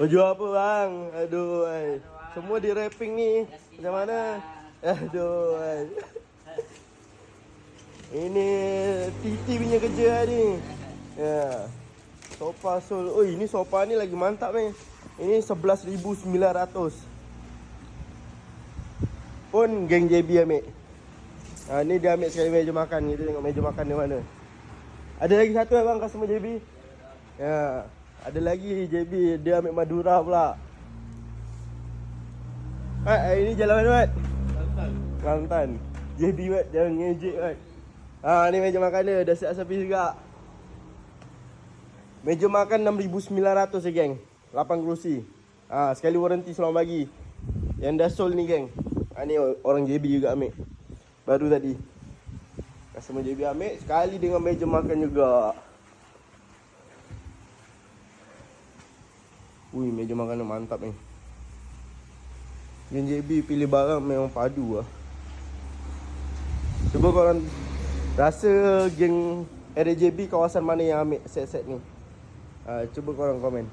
Baju apa bang? Aduh, ay. semua di wrapping ni. Macam mana? Aduh, ay. Ini Titi punya kerja ni. Ya. Sofa Sol. Oh, ini sofa ni lagi mantap ni. Ini 11,900. Pun geng JB ambil. Ha, ni dia ambil sekali meja makan. Kita tengok meja makan di mana. Ada lagi satu eh bang customer JB? Ya. Ada lagi JB. Dia ambil Madura pula. Mat, hari ni jalan mana Mat? Kelantan. Kelantan. JB Mat, jangan ngejek Mat. Ha, ni meja makan dia. Dah siap servis juga. Meja makan 6,900 je geng. 8 kerusi. Ha, sekali warranty selama bagi. Yang dah sold ni geng. Ha, ni orang JB juga ambil. Baru tadi. Customer JB ambil sekali dengan meja makan juga. Ui, meja makan dia mantap ni. Geng JB pilih barang memang padu lah. Cuba korang rasa geng area JB kawasan mana yang ambil set-set ni. Uh, cuba korang komen.